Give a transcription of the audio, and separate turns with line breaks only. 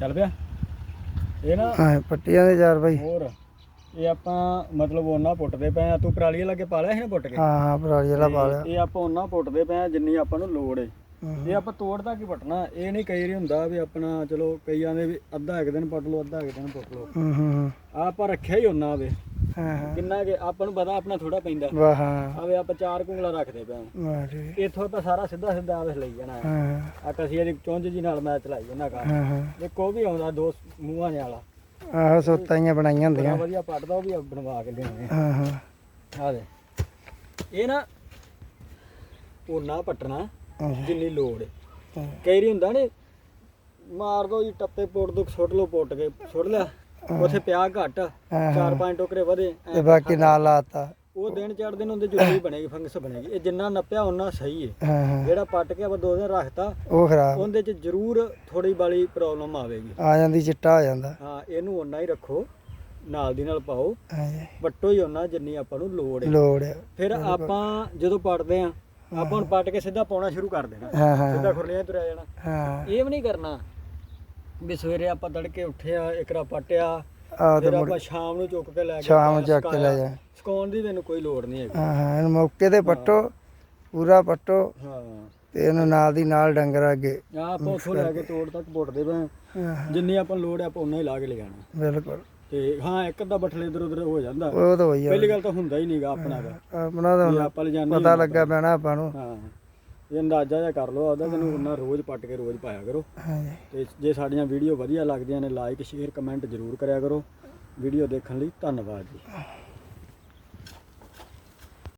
ਚੱਲ ਪਿਆ। ਇਹ ਨਾ
ਹਾਂ ਪੱਟੀਆਂ ਦੇ ਚਾਰ ਬਾਈ।
ਹੋਰ ਇਹ ਆਪਾਂ ਮਤਲਬ ਉਹਨਾਂ ਪੁੱਟਦੇ ਪਏ ਆ। ਤੂੰ ਪਰਾਲੀ ਲੱਗੇ ਪਾ ਲਿਆ ਸੀ ਨਾ ਪੁੱਟ ਕੇ?
ਹਾਂ ਹਾਂ ਪਰਾਲੀ ਵਾਲਾ ਪਾ ਲਿਆ।
ਇਹ ਆਪਾਂ ਉਹਨਾਂ ਪੁੱਟਦੇ ਪਏ ਆ ਜਿੰਨੀ ਆਪਾਂ ਨੂੰ ਲੋੜ ਏ। ਇਹ ਆਪਾਂ ਤੋੜਦਾ ਕੀ ਪਟਣਾ? ਇਹ ਨਹੀਂ ਕਈ ਵਾਰੀ ਹੁੰਦਾ ਵੀ ਆਪਣਾ ਚਲੋ ਕਈਆਂ ਦੇ ਵੀ ਅੱਧਾ ਇੱਕ ਦਿਨ ਪਟ ਲਓ ਅੱਧਾ ਇੱਕ ਦਿਨ ਪੁੱਟ ਲਓ।
ਹੂੰ ਹੂੰ
ਆਪਾਂ ਰੱਖਿਆ ਹੀ ਉਹਨਾਂ ਵੇ
ਹਾਂ। ਹਾਂ
ਕਿੰਨਾ ਕਿ ਆਪਾਂ ਨੂੰ ਪਤਾ ਆਪਣਾ ਥੋੜਾ ਪੈਂਦਾ।
ਵਾਹ ਹਾਂ।
ਆਵੇ ਆਪਾਂ ਚਾਰ ਕੁੰਗਲਾ ਰੱਖਦੇ ਪਏ
ਵਾਹ
ਇੱਥੋਂ ਆਪਾਂ ਸਾਰਾ ਸਿੱਧਾ ਸਿੱਧਾ ਆਵੇ ਲਈ ਜਾਣਾ
ਹਾਂ। ਹਾਂ।
ਆ ਕਸੀ ਇਹਦੀ ਚੁੰਝ ਜੀ ਨਾਲ ਮੈਂ ਚਲਾਈ ਜਾਂਦਾ ਕੰਮ
ਹਾਂ ਹਾਂ।
ਦੇਖੋ ਵੀ ਆਉਂਦਾ ਦੋ ਮੂੰਹਾਂ ਜਿਹਾ ਵਾਲਾ।
ਆਹੋ ਸੁੱਤਾਈਆਂ ਬਣਾਈਆਂ
ਬੜਾ
ਹੁੰਦੀਆਂ
ਵਧੀਆ ਪੱਟਦਾ ਉਹ ਵੀ ਬਣਵਾ ਕੇ ਲਿਆਉਣੇ
ਹਾਂ। ਹਾਂ
ਆ ਦੇ ਇਹ ਨਾ ਉਹ ਨਾ ਪਟਣਾ
ਹਾਂ।
ਜਿੰਨੀ ਲੋੜ ਹੈ।
ਹਾਂ।
ਕਈ ਵਾਰੀ ਹੁੰਦਾ ਨੇ ਮਾਰ ਦੋ ਜੀ ਟੱਪੇ ਪੁੱਟ ਦੋ ਸੁੱਟ ਲੋ ਪੁੱਟ ਕੇ ਸੁੱਟ ਲਿਆ। ਉਥੇ ਪਿਆ ਘੱਟ
ਹਾਂ,
ਚਾਰ ਪੰਜ ਟੋਕਰੇ ਵਧੇ
ਤੇ ਬਾਕੀ ਨਾਲ ਲਾਤਾ।
ਉਹ ਦਿਨ ਚੜਦੇ ਨੂੰ ਉਹਦੇ ਜੁੱਤੀ ਬਣੇਗੀ ਫੰਗਸ ਬਣੇਗੀ। ਇਹ ਜਿੰਨਾ ਨੱਪਿਆ ਉਹਨਾਂ ਸਹੀ ਹੈ
ਹਾਂ ਹਾਂ।
ਜਿਹੜਾ ਪੱਟ ਕੇ ਆਪਾਂ ਦੋ ਦਿਨ ਰੱਖਤਾ
ਉਹ ਖਰਾਬ।
ਉਹਦੇ ਚ ਜ਼ਰੂਰ ਥੋੜੀ ਬਾਲੀ ਪ੍ਰੋਬਲਮ ਆਵੇਗੀ।
ਆ ਜਾਂਦੀ ਚਿੱਟਾ ਹੋ ਜਾਂਦਾ।
ਹਾਂ ਇਹਨੂੰ ਓਨਾ ਹੀ ਰੱਖੋ ਨਾਲ ਦੀ ਨਾਲ ਪਾਓ। ਵੱਟੋ ਹੀ ਉਹਨਾਂ ਜਿੰਨੀ ਆਪਾਂ ਨੂੰ ਲੋੜ ਹੈ
ਲੋੜ ਆ।
ਫਿਰ ਆਪਾਂ ਜਦੋਂ ਪੜਦੇ ਆ ਆਪਾਂ ਹੁਣ ਪੱਟ ਕੇ ਸਿੱਧਾ ਪਾਉਣਾ ਸ਼ੁਰੂ ਕਰ ਦੇਣਾ।
ਹਾਂ ਹਾਂ
ਸਿੱਧਾ ਖੁਰਲੀਆਂ ਤੁਰਿਆ ਜਾਣਾ।
ਹਾਂ।
ਇਹ ਵੀ ਨਹੀਂ ਕਰਨਾ ਵੀ ਸਵੇਰੇ ਆਪਾਂ ਤੜਕੇ ਉੱਠਿਆ ਇਕਰਾ ਪਟਿਆ
ਆ ਤੇ
ਫਿਰ
ਮੁੜ
ਆਪਾਂ ਸ਼ਾਮ ਨੂੰ ਚੁੱਕ ਕੇ ਲੈ ਕੇ
ਸ਼ਾਮ ਚੱਕ ਕੇ ਲੈ। ਜਾ
ਸੁਕਾਉਣ ਦੀ ਤੈਨੂੰ ਕੋਈ ਲੋੜ ਨਹੀਂ ਹੈਗੀ।
ਹਾਂ ਹਾਂ ਇਹਨੂੰ ਮੌਕੇ ਤੇ ਪੱਟੋ ਪੂਰਾ ਪੱਟੋ
ਹਾਂ।
ਤੇ ਇਹਨੂੰ ਨਾਲ ਦੀ ਨਾਲ ਡੰਗਰ ਅੱਗੇ
ਆ ਆਪਾਂ ਉੱਥੋਂ ਲੈ ਕੇ ਤੋੜ ਤੱਕ ਪੁੱਟਦੇ ਪਏ
ਹਾਂ।
ਜਿੰਨੀ ਆਪਾਂ ਲੋੜ ਹੈ ਆਪਾਂ ਉਨਾ ਹੀ ਲਾ ਕੇ ਲੈ ਜਾਣਾ।
ਬਿਲਕੁਲ।
ਤੇ ਹਾਂ ਇੱਕ ਅੱਧਾ ਬੱਠਲ ਇਧਰ ਉਧਰ ਹੋ ਜਾਂਦਾ।
ਉਹ ਤਾਂ ਹੋਈ ਆ।
ਪਹਿਲੀ ਗੱਲ ਤਾਂ ਹੁੰਦਾ ਹੀ ਨਹੀਂਗਾ ਆਪਣਾ ਦਾ।
ਆਪਣਾ ਤਾਂ
ਵੀ
ਹੁਣ
ਆਪਾਂ ਲਿਜਾਣੇ
ਪਤਾ ਲੱਗਾ ਪੈਣਾ ਆਪਾਂ ਨੂੰ।
ਹਾਂ। ਇਹ ਅੰਦਾਜ਼ਾ ਜਿਹਾ ਕਰ ਲਓ ਆਦਾ ਤੈਨੂੰ ਉਹਨਾਂ ਰੋਜ਼ ਪੱਟ ਕੇ ਰੋਜ਼ ਪਾਇਆ ਕਰੋ।
ਹਾਂਜੀ।
ਤੇ ਜੇ ਸਾਡੀਆਂ ਵੀਡੀਓ ਵਧੀਆ ਲੱਗਦੀਆਂ ਨੇ ਲਾਈਕ ਸ਼ੇਅਰ ਕਮੈਂਟ ਜ਼ਰੂਰ ਕਰਿਆ ਕਰੋ। ਵੀਡੀਓ ਦੇਖਣ ਲਈ ਧੰਨਵਾਦ ਜੀ।